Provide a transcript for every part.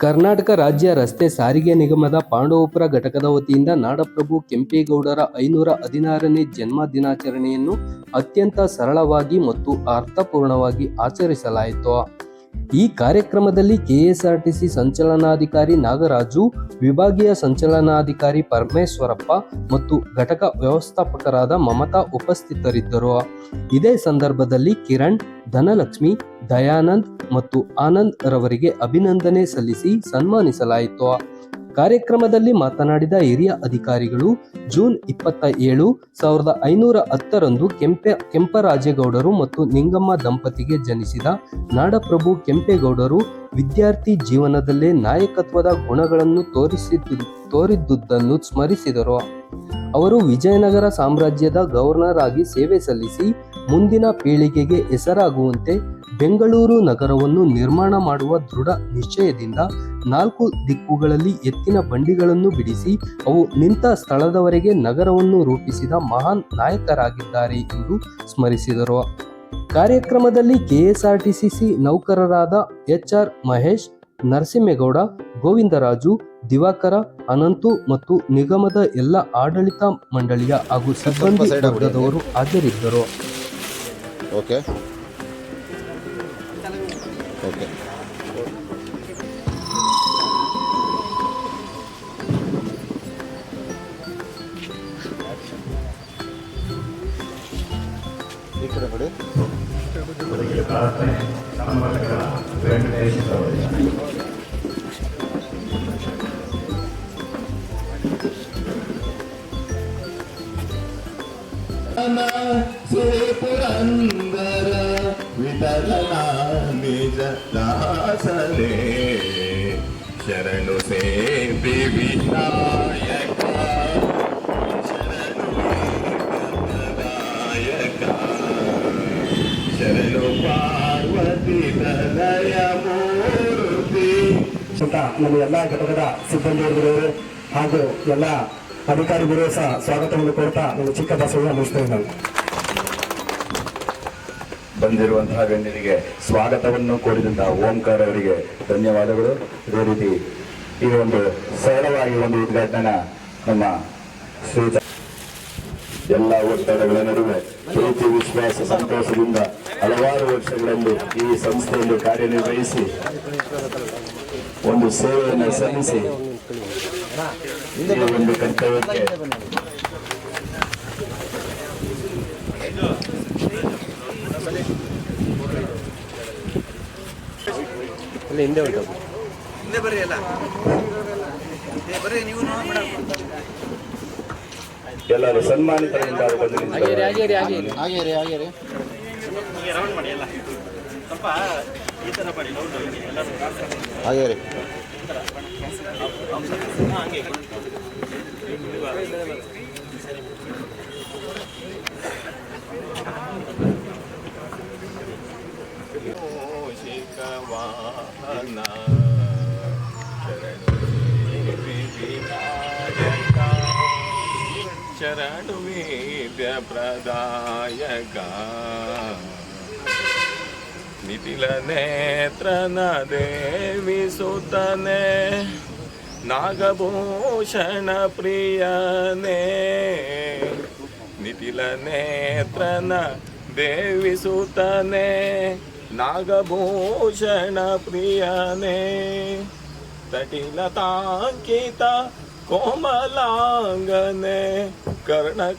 ಕರ್ನಾಟಕ ರಾಜ್ಯ ರಸ್ತೆ ಸಾರಿಗೆ ನಿಗಮದ ಪಾಂಡವಪುರ ಘಟಕದ ವತಿಯಿಂದ ನಾಡಪ್ರಭು ಕೆಂಪೇಗೌಡರ ಐನೂರ ಹದಿನಾರನೇ ಜನ್ಮ ದಿನಾಚರಣೆಯನ್ನು ಅತ್ಯಂತ ಸರಳವಾಗಿ ಮತ್ತು ಅರ್ಥಪೂರ್ಣವಾಗಿ ಆಚರಿಸಲಾಯಿತು. ಈ ಕಾರ್ಯಕ್ರಮದಲ್ಲಿ ಕೆಎಸ್ಆರ್ಟಿಸಿ ಸಂಚಲನಾಧಿಕಾರಿ ನಾಗರಾಜು, ವಿಭಾಗೀಯ ಸಂಚಲನಾಧಿಕಾರಿ ಪರಮೇಶ್ವರಪ್ಪ ಮತ್ತು ಘಟಕ ವ್ಯವಸ್ಥಾಪಕರಾದ ಮಮತಾ ಉಪಸ್ಥಿತರಿದ್ದರು. ಇದೇ ಸಂದರ್ಭದಲ್ಲಿ ಕಿರಣ್, ಧನಲಕ್ಷ್ಮಿ, ದಯಾನಂದ್ ಮತ್ತು ಆನಂದ್ ರವರಿಗೆ ಅಭಿನಂದನೆ ಸಲ್ಲಿಸಿ ಸನ್ಮಾನಿಸಲಾಯಿತು. ಕಾರ್ಯಕ್ರಮದಲ್ಲಿ ಮಾತನಾಡಿದ ಹಿರಿಯ ಅಧಿಕಾರಿಗಳು, ಜೂನ್ ಇಪ್ಪತ್ತ ಏಳು, ಸಾವಿರದ ಐನೂರ ಹತ್ತರಂದು ಕೆಂಪೆ, ಕೆಂಪರಾಜೇಗೌಡರು ಮತ್ತು ನಿಂಗಮ್ಮ ದಂಪತಿಗೆ ಜನಿಸಿದ ನಾಡಪ್ರಭು ಕೆಂಪೇಗೌಡರು ವಿದ್ಯಾರ್ಥಿ ಜೀವನದಲ್ಲೇ ನಾಯಕತ್ವದ ಗುಣಗಳನ್ನು ತೋರಿಸಿದ್ದು, ತೋರಿದ್ದುದನ್ನು ಸ್ಮರಿಸಿದರು. ಅವರು ವಿಜಯನಗರ ಸಾಮ್ರಾಜ್ಯದ ಗವರ್ನರ್ ಆಗಿ ಸೇವೆ ಸಲ್ಲಿಸಿ ಮುಂದಿನ ಪೀಳಿಗೆಗೆ ಹೆಸರಾಗುವಂತೆ ಬೆಂಗಳೂರು ನಗರವನ್ನು ನಿರ್ಮಾಣ ಮಾಡುವ ದೃಢ ನಿಶ್ಚಯದಿಂದ ನಾಲ್ಕು ದಿಕ್ಕುಗಳಲ್ಲಿ ಎತ್ತಿನ ಬಂಡಿಗಳನ್ನು ಬಿಡಿಸಿ ಅವು ನಿಂತ ಸ್ಥಳದವರೆಗೆ ನಗರವನ್ನು ರೂಪಿಸಿದ ಮಹಾನ್ ನಾಯಕರಾಗಿದ್ದಾರೆ ಎಂದು ಸ್ಮರಿಸಿದರು. ಕಾರ್ಯಕ್ರಮದಲ್ಲಿ ಕೆಎಸ್ಆರ್ಟಿಸಿ ನೌಕರರಾದ ಎಚ್ಆರ್ ಮಹೇಶ್ ನರಸಿಂಹೇಗೌಡ ಗೋವಿಂದರಾಜು ದಿವಾಕರ ಅನಂತು ಮತ್ತು ನಿಗಮದ ಎಲ್ಲ ಆಡಳಿತ ಮಂಡಳಿಯ ಹಾಗೂ ಸಿಬ್ಬಂದಿ. ವರ್ಗದವರು ಹಾಜರಿದ್ದರು. ಓಕೆ. ಓಕೆ. श्री पुरंदर विठलना निज दासरे शरणु से विनायक शरणु ಅಂತ ನಮ್ಮ ಎಲ್ಲ ಘಟಕದ ಸಿಬ್ಬಂದಿಯವರು ಹಾಗೂ ಎಲ್ಲ ಅಧಿಕಾರಿಗಳು ಸಹ ಸ್ವಾಗತವನ್ನು ಕೊಡ್ತಾ ನಮ್ಮ ಚಿಕ್ಕ ಭಾಷೆಯನ್ನು ಮುಗಿಸ್ತೇವೆ ನಾನು ಬಂದಿರುವಂತಹ ಗಣ್ಯರಿಗೆ ಸ್ವಾಗತವನ್ನು ಕೋರಿದಂತಹ ಓಂಕಾರ ಅವರಿಗೆ ಧನ್ಯವಾದಗಳು. ಇದೇ ರೀತಿ ಈ ಒಂದು ಸರಳವಾಗಿ ಒಂದು ಉದ್ಘಾಟನಾ ನಮ್ಮ ಶ್ರೀ ಎಲ್ಲ ಒತ್ತಡಗಳ ನಡುವೆ ಪ್ರೀತಿ ವಿಶ್ವಾಸ ಸಂತೋಷದಿಂದ ಹಲವಾರು ವರ್ಷಗಳಲ್ಲಿ ಈ ಸಂಸ್ಥೆಯಲ್ಲಿ ಕಾರ್ಯನಿರ್ವಹಿಸಿ ಒಂದು ಸೇವೆಯನ್ನು ಸಲ್ಲಿಸಿ ಈ ಒಂದು ಕರ್ತವ್ಯಕ್ಕೆ ಹಿಂದೆ ಬರ್ರಿ ಅಲ್ಲ ಏ ಬರ್ರಿ ನೀವು ಆಗಿರಿ ಎಲ್ಲರೂ ಸನ್ಮಾನಿತರಿಂದ ನಿಂತಿದ್ದಾರೆ. ಹಾಗೆ ರೌಂಡ್ ಮಾಡಿ ಎಲ್ಲ. ಸ್ವಲ್ಪ ಈ ಥರ ಮಾಡಿ ರೌಂಡ್ ಎಲ್ಲರೂ ಹಾಗೆ ರೀ. ಹಂಗೆ. ನಿತಿಲ ನೇತ್ರನ ದೇವಿ ಸುತನೆ ನಾಗಭೂಷಣ ಪ್ರಿಯನೇ ನಿತಿಲ ನೇತ್ರನ ದೇವಿ ಸುತನೆ ನಾಗಭೂಷಣ ಪ್ರಿಯನೇ ತಟಿಲತಾಂಕಿತ ಕೋಮಲಾಂಗನೆ ಕರ್ಣಕುಂಡಲದಾಂಗನೆ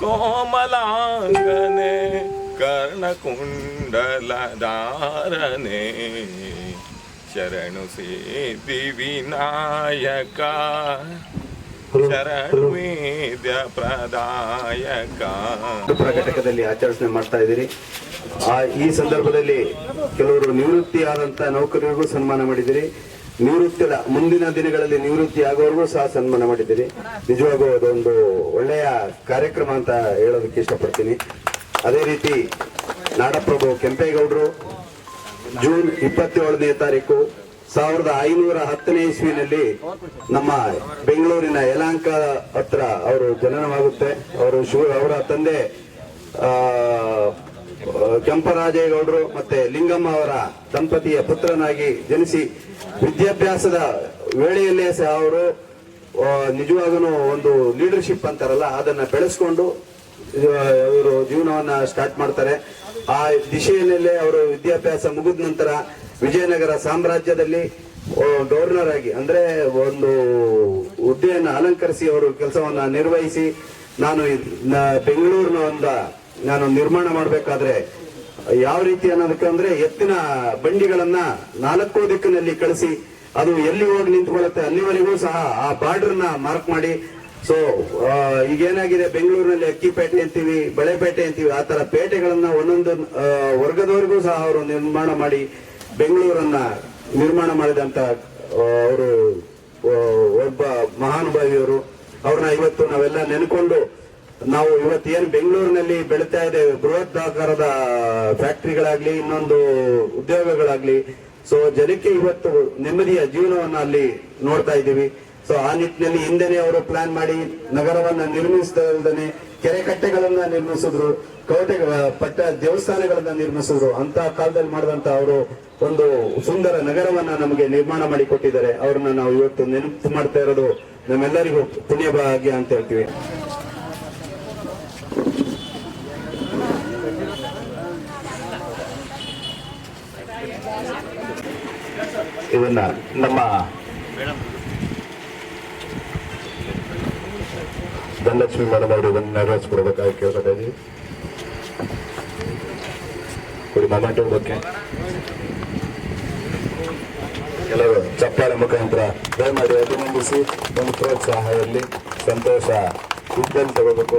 ಕೋಮಲಾಂಗನೆ, ಕರ್ಣಕುಂಡಲಧಾರನೆ. ಶರಣು ಸಿದ್ಧಿ ವಿನಾಯಕ, ಶರಣು ವೇದ್ಯ ಪ್ರದಾಯಕ. ಪ್ರಕಟಕದಲ್ಲಿ ಆಚರಣೆ ಮಾಡ್ತಾ ಇದ್ದೀರಿ. ಆ, ಈ ಸಂದರ್ಭದಲ್ಲಿ ಕೆಲವರು ನಿವೃತ್ತಿ ಆದಂತ ನೌಕರರಿಗೂ ಸನ್ಮಾನ ಮಾಡಿದಿರಿ ನಿವೃತ್ತಿ ಮುಂದಿನ ದಿನಗಳಲ್ಲಿ ನಿವೃತ್ತಿ ಆಗೋರ್ಗೂ ಸಹ ಸನ್ಮಾನ ಮಾಡಿದ್ದೀರಿ ನಿಜವಾಗೂ ಅದೊಂದು ಒಳ್ಳೆಯ ಕಾರ್ಯಕ್ರಮ ಅಂತ ಹೇಳೋದಕ್ಕೆ ಇಷ್ಟಪಡ್ತೀನಿ. ಅದೇ ರೀತಿ ನಾಡಪ್ರಭು ಕೆಂಪೇಗೌಡರು, ಜೂನ್ ಇಪ್ಪತ್ತೇಳನೇ ತಾರೀಕು ಸಾವಿರದ ಐನೂರ ಹತ್ತನೇ ಇಸ್ವಿನಲ್ಲಿ ನಮ್ಮ ಬೆಂಗಳೂರಿನ ಯಲಾಂಕ ಹತ್ರ ಅವರು ಜನನವಾಗುತ್ತೆ. ಅವರು ಶಿವ ಅವರ ತಂದೆ ಕೆಂಪರಾಜೇಗೌಡರು ಮತ್ತೆ ಲಿಂಗಮ್ಮ ಅವರ ದಂಪತಿಯ ಪುತ್ರನಾಗಿ ಜನಿಸಿ ವಿದ್ಯಾಭ್ಯಾಸದ ವೇಳೆಯಲ್ಲೇ ಸಹ ಅವರು ನಿಜವಾಗೂ ಒಂದು ಲೀಡರ್ಶಿಪ್ ಅಂತಾರಲ್ಲ, ಅದನ್ನ ಬೆಳೆಸ್ಕೊಂಡು ಅವರು ಜೀವನವನ್ನ ಸ್ಟಾರ್ಟ್ ಮಾಡ್ತಾರೆ. ಆ ದಿಶೆಯಲ್ಲೇ ಅವರು ವಿದ್ಯಾಭ್ಯಾಸ ಮುಗಿದ ನಂತರ ವಿಜಯನಗರ ಸಾಮ್ರಾಜ್ಯದಲ್ಲಿ ಗವರ್ನರ್ ಆಗಿ, ಅಂದ್ರೆ ಒಂದು ಹುದ್ದೆಯನ್ನು ಅಲಂಕರಿಸಿ ಅವರು ಕೆಲಸವನ್ನ ನಿರ್ವಹಿಸಿ, ನಾನು ಬೆಂಗಳೂರಿನ ಒಂದು, ನಾನು ನಿರ್ಮಾಣ ಮಾಡಬೇಕಾದ್ರೆ ಯಾವ ರೀತಿ ಅನ್ನೋದಕ್ಕೆ ಅಂದ್ರೆ ಎತ್ತಿನ ಬಂಡಿಗಳನ್ನ ನಾಲ್ಕು ದಿಕ್ಕಿನಲ್ಲಿ ಕಳಿಸಿ ಅದು ಎಲ್ಲಿ ಹೋಗಿ ನಿಂತ್ಕೊಳ್ಳುತ್ತೆ ಅಲ್ಲಿವರೆಗೂ ಸಹ ಆ ಬಾರ್ಡರ್ನ ಮಾರ್ಕ್ ಮಾಡಿ. ಸೊ ಈಗೇನಾಗಿದೆ? ಬೆಂಗಳೂರಿನಲ್ಲಿ ಅಕ್ಕಿಪೇಟೆ ಅಂತೀವಿ, ಬಳೆಪೇಟೆ ಅಂತೀವಿ, ಆ ತರ ಪೇಟೆಗಳನ್ನ ಒಂದೊಂದು ವರ್ಗದವರೆಗೂ ಸಹ ಅವರು ನಿರ್ಮಾಣ ಮಾಡಿ, ಬೆಂಗಳೂರನ್ನ ನಿರ್ಮಾಣ ಮಾಡಿದಂತ ಅವರು ಒಬ್ಬ ಮಹಾನುಭಾವಿಯವರು. ಅವ್ರನ್ನ ಇವತ್ತು ನಾವೆಲ್ಲ ನೆನ್ಕೊಂಡು ನಾವು ಇವತ್ತು ಏನು ಬೆಂಗಳೂರಿನಲ್ಲಿ ಬೆಳೀತಾ ಇದೆ ಆಕಾರದ ಫ್ಯಾಕ್ಟರಿಗಳಾಗ್ಲಿ, ಇನ್ನೊಂದು ಉದ್ಯೋಗಗಳಾಗ್ಲಿ. ಸೊ ಜನಕ್ಕೆ ಇವತ್ತು ನೆಮ್ಮದಿಯ ಜೀವನವನ್ನು ಅಲ್ಲಿ ನೋಡ್ತಾ ಇದ್ದೀವಿ. ಸೊ ಆ ನಿಟ್ಟಿನಲ್ಲಿ ಹಿಂದೆನೆ ಅವರು ಪ್ಲಾನ್ ಮಾಡಿ ನಗರವನ್ನ ನಿರ್ಮಿಸದಲ್ದೇ ಕೆರೆ ಕಟ್ಟೆಗಳನ್ನ ನಿರ್ಮಿಸಿದ್ರು, ಕೋಟೆ ಪಟ್ಟ ದೇವಸ್ಥಾನಗಳನ್ನ ನಿರ್ಮಿಸಿದ್ರು. ಅಂತ ಕಾಲದಲ್ಲಿ ಮಾಡಿದಂತ ಅವರು ಒಂದು ಸುಂದರ ನಗರವನ್ನ ನಮಗೆ ನಿರ್ಮಾಣ ಮಾಡಿ ಕೊಟ್ಟಿದ್ದಾರೆ. ಅವ್ರನ್ನ ನಾವು ಇವತ್ತು ನೆನಪು ಮಾಡ್ತಾ ಇರೋದು ನಮ್ಮೆಲ್ಲರಿಗೂ ಪುಣ್ಯ ಭಾಗ್ಯ ಅಂತ ಹೇಳ್ತೀವಿ. ಇದನ್ನ ನಮ್ಮ ಧನಲಕ್ಷ್ಮಿ ಮೇಡಮ್ ಅವರು ಇದನ್ನು ನೆರವೇರಿಸ್ಕೊಡ್ಬೇಕಾಗಿ ಕೇಳ್ಕೊತಾ ಇದೀವಿ ಕೊಡಿ ಮೊಮೆಂಟೋ ಬಗ್ಗೆ ಕೆಲವು ಚಪ್ಪಾಳೆ ಮುಖಾಂತರ ದಯಮಾಡಿ ಅಭಿನಂದಿಸಿ ಒಂದು ಪ್ರೋತ್ಸಾಹ ಇರಲಿ ಸಂತೋಷ ಇದ್ದಲ್ಲಿ ತಗೋಬೇಕು.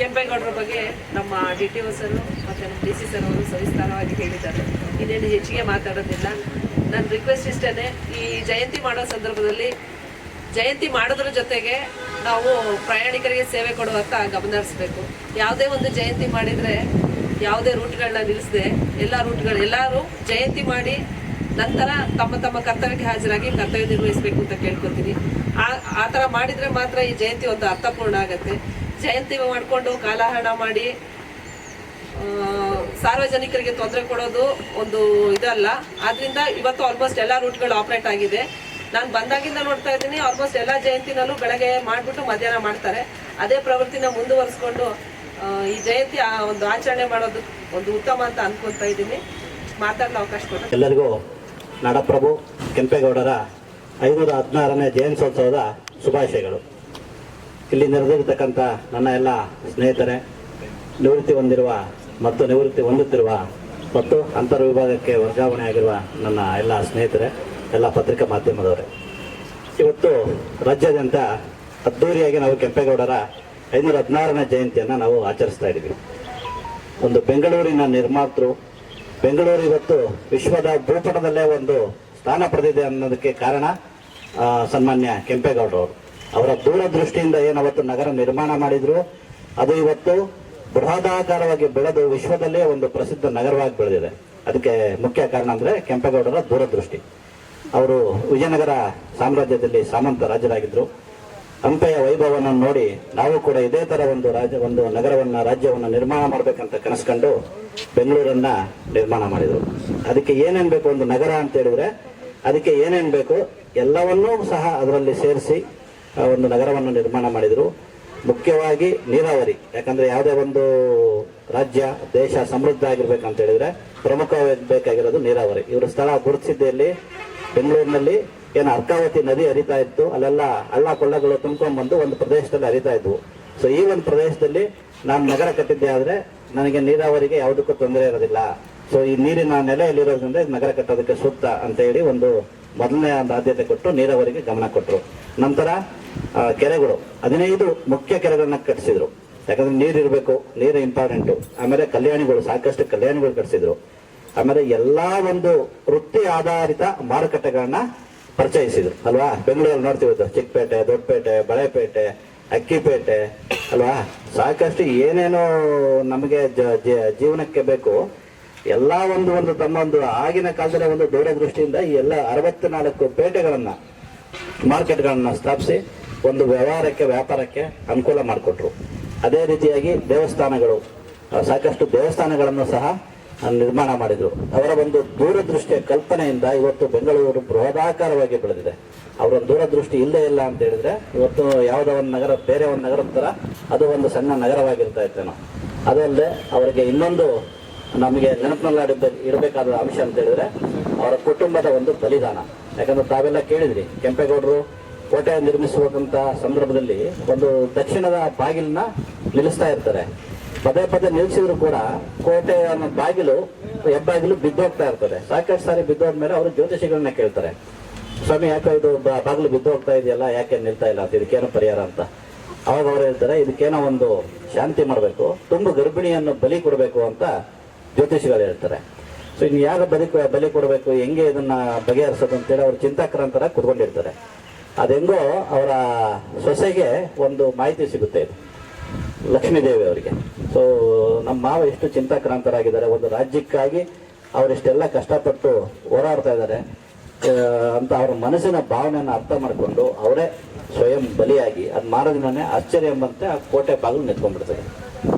ಕೆಂಪೇಗೌಡರ ಬಗ್ಗೆ ನಮ್ಮ ಡಿ ಟಿ ಒ ಸರ್ ಮತ್ತು ನಮ್ಮ ಡಿ ಸಿ ಸರ್ ಅವರು ಸವಿಸ್ತಾರವಾಗಿ ಹೇಳಿದ್ದಾರೆ. ಇನ್ನೇನು ಹೆಚ್ಚಿಗೆ ಮಾತಾಡೋದಿಲ್ಲ. ನನ್ನ ರಿಕ್ವೆಸ್ಟ್ ಇಷ್ಟೇ ಈ ಜಯಂತಿ ಮಾಡೋ ಸಂದರ್ಭದಲ್ಲಿ ಜಯಂತಿ ಮಾಡೋದ್ರ ಜೊತೆಗೆ ನಾವು ಪ್ರಯಾಣಿಕರಿಗೆ ಸೇವೆ ಕೊಡುವತ್ತ ಗಮನ ಹರಿಸ್ಬೇಕು ಯಾವುದೇ ಒಂದು ಜಯಂತಿ ಮಾಡಿದರೆ ಯಾವುದೇ ರೂಟ್ಗಳನ್ನ ನಿಲ್ಲಿಸದೆ ಎಲ್ಲ ರೂಟ್ಗಳು, ಎಲ್ಲರೂ ಜಯಂತಿ ಮಾಡಿ ನಂತರ ತಮ್ಮ ತಮ್ಮ ಕರ್ತವ್ಯಕ್ಕೆ ಹಾಜರಾಗಿ ಕರ್ತವ್ಯ ನಿರ್ವಹಿಸಬೇಕು ಅಂತ ಕೇಳ್ಕೊತೀನಿ. ಆ ಆ ಥರ ಮಾಡಿದರೆ ಮಾತ್ರ ಈ ಜಯಂತಿ ಒಂದು ಅರ್ಥಪೂರ್ಣ ಆಗುತ್ತೆ. ಜಯಂತಿ ಮಾಡಿಕೊಂಡು ಕಾಲಹರಣ ಮಾಡಿ ಸಾರ್ವಜನಿಕರಿಗೆ ತೊಂದರೆ ಕೊಡೋದು ಒಂದು ಇದಲ್ಲ. ಆದ್ರಿಂದ ಇವತ್ತು ಆಲ್ಮೋಸ್ಟ್ ಎಲ್ಲ ರೂಟ್ಗಳು ಆಪರೇಟ್ ಆಗಿದೆ. ನಾನು ಬಂದಾಗಿಂದ ನೋಡ್ತಾ ಇದ್ದೀನಿ ಆಲ್ಮೋಸ್ಟ್ ಎಲ್ಲ ಜಯಂತಿನಲ್ಲೂ ಬೆಳಗ್ಗೆ ಮಾಡಿಬಿಟ್ಟು ಮಧ್ಯಾಹ್ನ ಮಾಡ್ತಾರೆ. ಅದೇ ಪ್ರವೃತ್ತಿನ ಮುಂದುವರಿಸ್ಕೊಂಡು ಈ ಜಯಂತಿ ಒಂದು ಆಚರಣೆ ಮಾಡೋದು ಒಂದು ಉತ್ತಮ ಅಂತ ಅನ್ಕೊಂತ ಇದ್ದೀನಿ. ಮಾತಾಡಲು ಅವಕಾಶ ಕೊಡ್ತೀನಿ ಎಲ್ಲರಿಗೂ ನಾಡಪ್ರಭು ಕೆಂಪೇಗೌಡರ ಐನೂರ ಹದಿನಾರನೇ ಜಯಂತ್ಯೋತ್ಸವದ ಶುಭಾಶಯಗಳು. ಇಲ್ಲಿ ನೆರೆದಿರ್ತಕ್ಕಂಥ ನನ್ನ ಎಲ್ಲ ಸ್ನೇಹಿತರೆ, ನಿವೃತ್ತಿ ಹೊಂದಿರುವ ಮತ್ತು ನಿವೃತ್ತಿ ಹೊಂದುತ್ತಿರುವ ಮತ್ತು ಅಂತರ್ ವಿಭಾಗಕ್ಕೆ ವರ್ಗಾವಣೆ ಆಗಿರುವ ನನ್ನ ಎಲ್ಲ ಸ್ನೇಹಿತರೆ, ಎಲ್ಲ ಪತ್ರಿಕಾ ಮಾಧ್ಯಮದವರೇ. ಇವತ್ತು ರಾಜ್ಯಾದ್ಯಂತ ಅದ್ದೂರಿಯಾಗಿ ನಾವು ಕೆಂಪೇಗೌಡರ ಐನೂರ ಹದಿನಾರನೇ ಜಯಂತಿಯನ್ನು ನಾವು ಆಚರಿಸ್ತಾ ಇದ್ದೀವಿ. ಒಂದು ಬೆಂಗಳೂರಿನ ನಿರ್ಮಾತೃ, ಬೆಂಗಳೂರು ಇವತ್ತು ವಿಶ್ವದ ಭೂಪಟದಲ್ಲೇ ಒಂದು ಸ್ಥಾನ ಪಡೆದಿದೆ ಅನ್ನೋದಕ್ಕೆ ಕಾರಣ ಸನ್ಮಾನ್ಯ ಕೆಂಪೇಗೌಡರವರು. ಅವರ ದೂರದೃಷ್ಟಿಯಿಂದ ಏನವತ್ತು ನಗರ ನಿರ್ಮಾಣ ಮಾಡಿದ್ರು. ಅದು ಇವತ್ತು ಬೃಹದಾಕಾರವಾಗಿ ಬೆಳೆದು ವಿಶ್ವದಲ್ಲೇ ಒಂದು ಪ್ರಸಿದ್ಧ ನಗರವಾಗಿ ಬೆಳೆದಿದೆ. ಅದಕ್ಕೆ ಮುಖ್ಯ ಕಾರಣ ಅಂದ್ರೆ ಕೆಂಪೇಗೌಡರ ದೂರದೃಷ್ಟಿ. ಅವರು ವಿಜಯನಗರ ಸಾಮ್ರಾಜ್ಯದಲ್ಲಿ ಸಾಮಂತ ರಾಜರಾಗಿದ್ರು. ಹಂಪೆಯ ವೈಭವವನ್ನು ನೋಡಿ ನಾವು ಕೂಡ ಇದೇ ಥರ ಒಂದು ರಾಜ್ಯ ಒಂದು ನಗರವನ್ನ, ರಾಜ್ಯವನ್ನು ನಿರ್ಮಾಣ ಮಾಡಬೇಕಂತ ಕನಸ್ಕೊಂಡು ಬೆಂಗಳೂರನ್ನ ನಿರ್ಮಾಣ ಮಾಡಿದ್ರು. ಅದಕ್ಕೆ ಏನೇನು ಬೇಕು ಒಂದು ನಗರ ಅಂತ ಹೇಳಿದ್ರೆ, ಅದಕ್ಕೆ ಏನೇನು ಬೇಕು ಎಲ್ಲವನ್ನೂ ಸಹ ಅದರಲ್ಲಿ ಸೇರಿಸಿ ಒಂದು ನಗರವನ್ನು ನಿರ್ಮಾಣ ಮಾಡಿದರು. ಮುಖ್ಯವಾಗಿ ನೀರಾವರಿ ಯಾಕಂದ್ರೆ ಯಾವುದೇ ಒಂದು ರಾಜ್ಯ ದೇಶ ಸಮೃದ್ಧ ಆಗಿರ್ಬೇಕಂತ ಹೇಳಿದ್ರೆ ಪ್ರಮುಖವಾಗಿ ಬೇಕಾಗಿರೋದು ನೀರಾವರಿ. ಇವರು ಸ್ಥಳ ಗುರುತಿಸಿದ್ದೆಯಲ್ಲಿ ಬೆಂಗಳೂರಿನಲ್ಲಿ ಏನು ಅರ್ಕಾವತಿ ನದಿ ಹರಿತಾ ಇತ್ತು ಅಲ್ಲೆಲ್ಲ ಹಳ್ಳ ಕೊಳ್ಳಗಳು ತುಂಬ್ಕೊಂಡ್ ಬಂದು ಒಂದು ಪ್ರದೇಶದಲ್ಲಿ ಹರಿತಾ ಇದ್ವು. ಸೊ ಈ ಒಂದು ಪ್ರದೇಶದಲ್ಲಿ ನಾನು ನಗರ ಕಟ್ಟಿದ್ದೆ ಆದ್ರೆ ನನಗೆ ನೀರಾವರಿಗೆ ಯಾವುದಕ್ಕೂ ತೊಂದರೆ ಇರೋದಿಲ್ಲ. ಸೊ ಈ ನೀರಿನ ನೆಲೆಯಲ್ಲಿರೋದ್ರಿಂದ ನಗರ ಕಟ್ಟೋದಕ್ಕೆ ಸೂಕ್ತ ಅಂತ ಹೇಳಿ ಒಂದು ಮೊದಲನೇ ಒಂದು ಆದ್ಯತೆ ಕೊಟ್ಟು ನೀರಾವರಿಗೆ ಗಮನ ಕೊಟ್ಟರು. ನಂತರ ಆ, ಕೆರೆಗಳು, ಹದಿನೈದು ಮುಖ್ಯ ಕೆರೆಗಳನ್ನ ಕಟ್ಟಿಸಿದ್ರು ಯಾಕಂದ್ರೆ ನೀರು ಇರಬೇಕು, ನೀರು ಇಂಪಾರ್ಟೆಂಟು ಆಮೇಲೆ ಕಲ್ಯಾಣಿಗಳು, ಸಾಕಷ್ಟು ಕಲ್ಯಾಣಿಗಳು ಕಟ್ಟಿಸಿದ್ರು ಆಮೇಲೆ ಎಲ್ಲಾ ಒಂದು ವೃತ್ತಿ ಆಧಾರಿತ ಮಾರುಕಟ್ಟೆಗಳನ್ನ ಪರಿಚಯಿಸಿದ್ರು, ಅಲ್ವಾ? ಬೆಂಗಳೂರಲ್ಲಿ ನೋಡ್ತೀವಿ ಚಿಕ್ಕಪೇಟೆ, ದೊಡ್ಡಪೇಟೆ, ಬಳೆಪೇಟೆ, ಅಕ್ಕಿಪೇಟೆ, ಅಲ್ವಾ? ಸಾಕಷ್ಟು ಏನೇನೋ ನಮಗೆ ಜೀವನಕ್ಕೆ ಬೇಕು. ಎಲ್ಲಾ ಒಂದು ಒಂದು ತಮ್ಮ ಒಂದು ಆಗಿನ ಕಾಲದಲ್ಲಿ ಒಂದು ದೂರದೃಷ್ಟಿಯಿಂದ ಈ ಎಲ್ಲ ಅರವತ್ನಾಲ್ಕು ಪೇಟೆಗಳನ್ನ ಮಾರ್ಕೆಟ್ಗಳನ್ನ ಸ್ಥಾಪಿಸಿ ಒಂದು ವ್ಯವಹಾರಕ್ಕೆ, ವ್ಯಾಪಾರಕ್ಕೆ ಅನುಕೂಲ ಮಾಡಿಕೊಟ್ರು. ಅದೇ ರೀತಿಯಾಗಿ ದೇವಸ್ಥಾನಗಳು ಸಾಕಷ್ಟು ದೇವಸ್ಥಾನಗಳನ್ನು ಸಹ ನಿರ್ಮಾಣ ಮಾಡಿದ್ರು. ಅವರ ಒಂದು ದೂರದೃಷ್ಟಿಯ ಕಲ್ಪನೆಯಿಂದ ಇವತ್ತು ಬೆಂಗಳೂರು ಬೃಹದಾಕಾರವಾಗಿ ಬೆಳೆದಿದೆ. ಅವರ ದೂರದೃಷ್ಟಿ ಇಲ್ಲೇ ಇಲ್ಲ ಅಂತ ಹೇಳಿದ್ರೆ, ಇವತ್ತು ಯಾವುದೋ ಒಂದು ನಗರ, ಬೇರೆ ಒಂದು ನಗರದ ಥರ ಅದು ಒಂದು ಸಣ್ಣ ನಗರವಾಗಿರ್ತಾ ಇತ್ತೇನೋ ಅದಲ್ಲದೆ ಅವರಿಗೆ ಇನ್ನೊಂದು ನಮಗೆ ನೆನಪಿನಲ್ಲಿ ಇರಬೇಕಾದ ಅಂಶ ಅಂತ ಹೇಳಿದ್ರೆ, ಅವರ ಕುಟುಂಬದ ಒಂದು ಬಲಿದಾನ. ಯಾಕಂದ್ರೆ ತಾವೆಲ್ಲ ಕೇಳಿದ್ರಿ, ಕೆಂಪೇಗೌಡರು ಕೋಟೆ ನಿರ್ಮಿಸುವಂತ ಸಂದರ್ಭದಲ್ಲಿ ಒಂದು ದಕ್ಷಿಣದ ಬಾಗಿಲನ್ನ ನಿಲ್ಲಿಸ್ತಾ ಇರ್ತಾರೆ. ಪದೇ ಪದೇ ನಿಲ್ಲಿಸಿದ್ರು ಕೂಡ ಕೋಟೆ ಅನ್ನೋ ಬಾಗಿಲು ಹೆಬ್ಬಾಗಿಲು ಬಿದ್ದೋಗ್ತಾ ಇರ್ತದೆ. ಸಾಕಷ್ಟು ಸಾರಿ ಬಿದ್ದೋದ್ಮೇಲೆ ಅವರು ಜ್ಯೋತಿಷಿಗಳನ್ನ ಕೇಳ್ತಾರೆ. ಸ್ವಾಮಿ, ಯಾಕೋ ಇದು ಬಾಗಿಲು ಬಿದ್ದು ಹೋಗ್ತಾ ಇದೆಯಲ್ಲ, ಯಾಕೆ ನಿಲ್ತಾ ಇಲ್ಲ? ಅಂತ ಇದಕ್ಕೇನೋ ಪರಿಹಾರ ಅಂತ. ಅವಾಗ ಅವ್ರು ಹೇಳ್ತಾರೆ, ಇದಕ್ಕೇನೋ ಒಂದು ಶಾಂತಿ ಮಾಡಬೇಕು, ತುಂಬು ಗರ್ಭಿಣಿಯನ್ನು ಬಲಿ ಕೊಡಬೇಕು ಅಂತ ಜ್ಯೋತಿಷಿಗಳು ಹೇಳ್ತಾರೆ. ಸೊ ಇನ್ನು ಯಾರು ಬಲಿ ಬಲಿ ಕೊಡಬೇಕು, ಹೆಂಗೆ ಇದನ್ನ ಬಗೆಹರಿಸೋದು ಅಂತೇಳಿ ಅವ್ರು ಚಿಂತಾಕ್ರಾಂತರ ಕುತ್ಕೊಂಡಿರ್ತಾರೆ. ಅದೆಂಗೋ ಅವರ ಸೊಸೆಗೆ ಒಂದು ಮಾಹಿತಿ ಸಿಗುತ್ತೆ ಲಕ್ಷ್ಮೀದೇವಿ ಅವರಿಗೆ. ಸೊ ನಮ್ಮ ಮಾವ ಎಷ್ಟು ಚಿಂತಾಕ್ರಾಂತರಾಗಿದ್ದಾರೆ, ಒಂದು ರಾಜ್ಯಕ್ಕಾಗಿ ಅವರಿಷ್ಟೆಲ್ಲ ಕಷ್ಟಪಟ್ಟು ಹೋರಾಡ್ತಾ ಇದ್ದಾರೆ. ಅಂತ ಅವ್ರ ಮನಸ್ಸಿನ ಭಾವನೆಯನ್ನು ಅರ್ಥ ಮಾಡಿಕೊಂಡು ಅವರೇ ಸ್ವಯಂ ಬಲಿಯಾಗಿ, ಅದು ಮಾರದಿನೇ ಆಶ್ಚರ್ಯ ಎಂಬಂತೆ ಆ ಕೋಟೆ ಬಾಗಿಲು ನಿಂತ್ಕೊಂಡ್ಬಿಡ್ತಾರೆ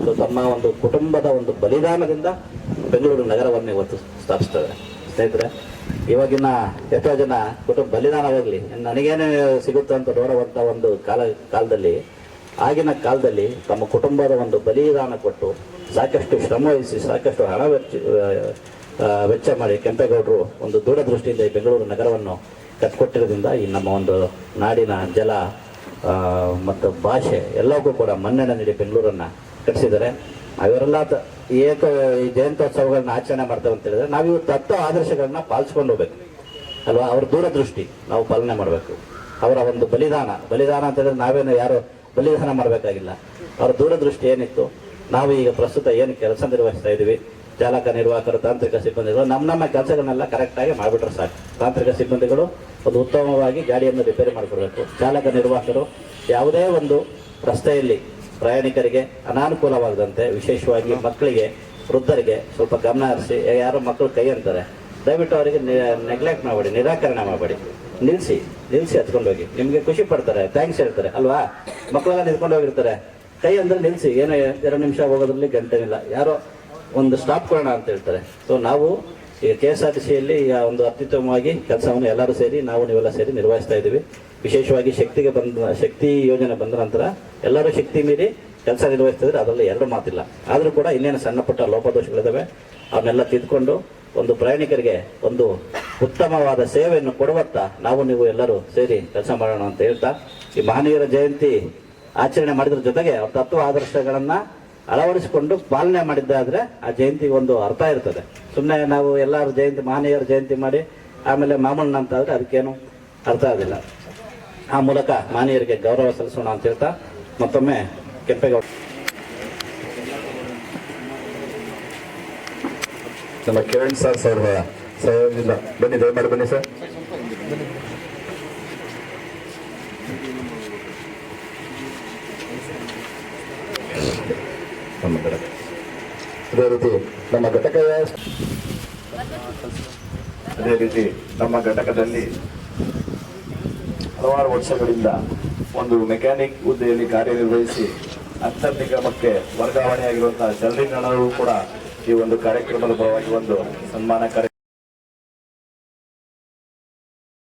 ಸೊ ತಮ್ಮ ಒಂದು ಕುಟುಂಬದ ಒಂದು ಬಲಿದಾನದಿಂದ ಬೆಂಗಳೂರು ನಗರವನ್ನು ಇವತ್ತು ಸ್ಥಾಪಿಸ್ತಾರೆ. ಸ್ನೇಹಿತರೆ ಇವಾಗಿನ ಎಷ್ಟೋ ಜನ ಕುಟುಂಬ ಬಲಿದಾನವಾಗಲಿ. ನನಗೇನೆ ಸಿಗುತ್ತೆ ಅಂತ ನೋಡುವಂಥ ಒಂದು ಕಾಲ, ಕಾಲದಲ್ಲಿ, ಆಗಿನ ಕಾಲದಲ್ಲಿ ತಮ್ಮ ಕುಟುಂಬದ ಒಂದು ಬಲಿದಾನ ಕೊಟ್ಟು ಸಾಕಷ್ಟು ಶ್ರಮ ವಹಿಸಿ, ಸಾಕಷ್ಟು ಹಣ ವೆಚ್ಚ ವೆಚ್ಚ ಮಾಡಿ ಕೆಂಪೇಗೌಡರು ಒಂದು ದೂರದೃಷ್ಟಿಯಿಂದ ಈ ಬೆಂಗಳೂರು ನಗರವನ್ನು ಕಟ್ಕೊಟ್ಟಿರೋದ್ರಿಂದ ಈ ನಮ್ಮ ಒಂದು ನಾಡಿನ ಜಲ ಮತ್ತು ಭಾಷೆ ಎಲ್ಲವಕ್ಕೂ ಕೂಡ ಮನ್ನಣೆ ನೀಡಿ ಬೆಂಗಳೂರನ್ನು ಕಟ್ಟಿಸಿದ್ದಾರೆ. ಅವರೆಲ್ಲ ಏಕ ಜಯಂತ್ಯೋತ್ಸವಗಳನ್ನ ಆಚರಣೆ ಮಾಡ್ತೇವೆ ಅಂತ ಹೇಳಿದ್ರೆ ನಾವು ತತ್ವ ಆದರ್ಶಗಳನ್ನ ಪಾಲಿಸ್ಕೊಂಡು ಹೋಗ್ಬೇಕು. ಅಲ್ವಾ? ಅವ್ರ ದೂರದೃಷ್ಟಿ ನಾವು ಪಾಲನೆ ಮಾಡಬೇಕು. ಅವರ ಒಂದು ಬಲಿದಾನ. ಬಲಿದಾನ ಅಂತ ಹೇಳಿದ್ರೆ ನಾವೇನು ಯಾರು ಬಲಿದಾನ ಮಾಡಬೇಕಾಗಿಲ್ಲ. ಅವರ ದೂರದೃಷ್ಟಿ ಏನಿತ್ತು? ನಾವು ಈಗ ಪ್ರಸ್ತುತ ಏನು ಕೆಲಸ ನಿರ್ವಹಿಸ್ತಾ ಇದ್ದೀವಿ? ಚಾಲಕ ನಿರ್ವಾಹಕರು, ತಾಂತ್ರಿಕ ಸಿಬ್ಬಂದಿಗಳು, ನಮ್ಮ ನಮ್ಮ ಕೆಲಸಗಳನ್ನೆಲ್ಲ ಕರೆಕ್ಟಾಗಿ ಮಾಡಿಬಿಟ್ರೆ ಸಾಕು. ತಾಂತ್ರಿಕ ಸಿಬ್ಬಂದಿಗಳು ಒಂದು ಉತ್ತಮವಾಗಿ ಗಾಡಿಯನ್ನು ರಿಪೇರಿ ಮಾಡಿಕೊಡ್ಬೇಕು. ಚಾಲಕ ನಿರ್ವಾಹಕರು ಯಾವುದೇ ಒಂದು ರಸ್ತೆಯಲ್ಲಿ ಪ್ರಯಾಣಿಕರಿಗೆ ಅನಾನುಕೂಲವಾಗದಂತೆ ವಿಶೇಷವಾಗಿ ಮಕ್ಕಳಿಗೆ ವೃದ್ಧರಿಗೆ ಸ್ವಲ್ಪ ಗಮನ ಹರಿಸಿ ಯಾರೋ ಮಕ್ಕಳು ಕೈ ಅಂತಾರೆ. ದಯವಿಟ್ಟು ಅವರಿಗೆ ನೆಗ್ಲೆಕ್ಟ್ ಮಾಡಬೇಡಿ ನಿರಾಕರಣೆ ಮಾಡಬೇಡಿ. ನಿಲ್ಲಿಸಿ ನಿಲ್ಲಿಸಿ ಹತ್ಕೊಂಡು ಹೋಗಿ ನಿಮಗೆ ಖುಷಿ ಪಡ್ತಾರೆ ಥ್ಯಾಂಕ್ಸ್ ಹೇಳ್ತಾರೆ. ಅಲ್ವಾ? ಮಕ್ಕಳೆಲ್ಲ ನಿಂತ್ಕೊಂಡು ಹೋಗಿರ್ತಾರೆ. ಕೈ ಅಂದ್ರೆ ನಿಲ್ಲಿಸಿ ಏನೋ ಎರಡು ನಿಮಿಷ ಹೋಗೋದ್ರಲ್ಲಿ ಗಂಟೆನಿಲ್ಲ. ಯಾರೋ ಒಂದು ಸ್ಟಾಪ್ ಕೊಡೋಣ ಅಂತ ಹೇಳ್ತಾರೆ. ಸೊ ನಾವು ಈಗ ಕೆ ಎಸ್ ಆರ್ ಟಿ ಸಿಯಲ್ಲಿ ಒಂದು ಅತ್ಯುತ್ತಮವಾಗಿ ಕೆಲಸವನ್ನು ಎಲ್ಲರೂ ಸೇರಿ ನಾವು ನೀವೆಲ್ಲ ಸೇರಿ ನಿರ್ವಹಿಸ್ತಾ ಇದ್ದೀವಿ. ವಿಶೇಷವಾಗಿ ಶಕ್ತಿಗೆ ಬಂದ, ಶಕ್ತಿ ಯೋಜನೆ ಬಂದ ನಂತರ ಎಲ್ಲರೂ ಶಕ್ತಿ ಮೀರಿ ಕೆಲಸ ನಿರ್ವಹಿಸ್ತಿದ್ರೆ ಅದರಲ್ಲಿ ಎರಡು ಮಾತಿಲ್ಲ. ಆದರೂ ಕೂಡ ಇನ್ನೇನು ಸಣ್ಣ ಪುಟ್ಟ ಲೋಪದೋಷಗಳಿದ್ದಾವೆ ಅವನ್ನೆಲ್ಲ ತಿದ್ಕೊಂಡು ಒಂದು ಪ್ರಯಾಣಿಕರಿಗೆ ಒಂದು ಉತ್ತಮವಾದ ಸೇವೆಯನ್ನು ಕೊಡುವತ್ತ ನಾವು ನೀವು ಎಲ್ಲರೂ ಸೇರಿ ಕೆಲಸ ಮಾಡೋಣ ಅಂತ ಹೇಳ್ತಾ, ಈ ಮಹನೀಯರ ಜಯಂತಿ ಆಚರಣೆ ಮಾಡಿದ್ರ ಜೊತೆಗೆ ಅವ್ರ ತತ್ವ ಆದರ್ಶಗಳನ್ನ ಅಳವಡಿಸಿಕೊಂಡು ಪಾಲನೆ ಮಾಡಿದ್ದಾದರೆ ಆ ಜಯಂತಿಗೆ ಒಂದು ಅರ್ಥ ಇರ್ತದೆ. ಸುಮ್ಮನೆ ನಾವು ಎಲ್ಲರ ಜಯಂತಿ, ಮಹನೀಯರ ಜಯಂತಿ ಮಾಡಿ ಆಮೇಲೆ ಮಾಮೂಲನ ಅಂತ ಆದರೆ ಅದಕ್ಕೇನು ಅರ್ಥ ಆಗಿಲ್ಲ ಆ ಮೂಲಕ ಮಹನೀಯರಿಗೆ ಗೌರವ ಸಲ್ಲಿಸೋಣ ಅಂತ ಹೇಳ್ತಾ ಮತ್ತೊಮ್ಮೆ ಕೆಂಪೇಗೌಡ. ನಮ್ಮ ಕಿರಣ್ ಸರ್ ಸರ್, ಸಹಯೋಗದಿಂದ ಬನ್ನಿ, ದಯಮಾಡಿ ಬನ್ನಿ ಸರ್. ಅದೇ ರೀತಿ ನಮ್ಮ ಘಟಕ ಅದೇ ರೀತಿ ನಮ್ಮ ಘಟಕದಲ್ಲಿ ಹಲವಾರು ವರ್ಷಗಳಿಂದ ಒಂದು ಮೆಕ್ಯಾನಿಕ್ ಹುದ್ದೆಯಲ್ಲಿ ಕಾರ್ಯನಿರ್ವಹಿಸಿ ಅಂತರ್ ನಿಗಮಕ್ಕೆ ವರ್ಗಾವಣೆಯಾಗಿರುವಂತಹ ಚಂದ್ರೀಕರಣರು ಕೂಡ ಈ ಒಂದು ಕಾರ್ಯಕ್ರಮದ ಪರವಾಗಿ ಒಂದು ಸನ್ಮಾನ ಕಾರ್ಯ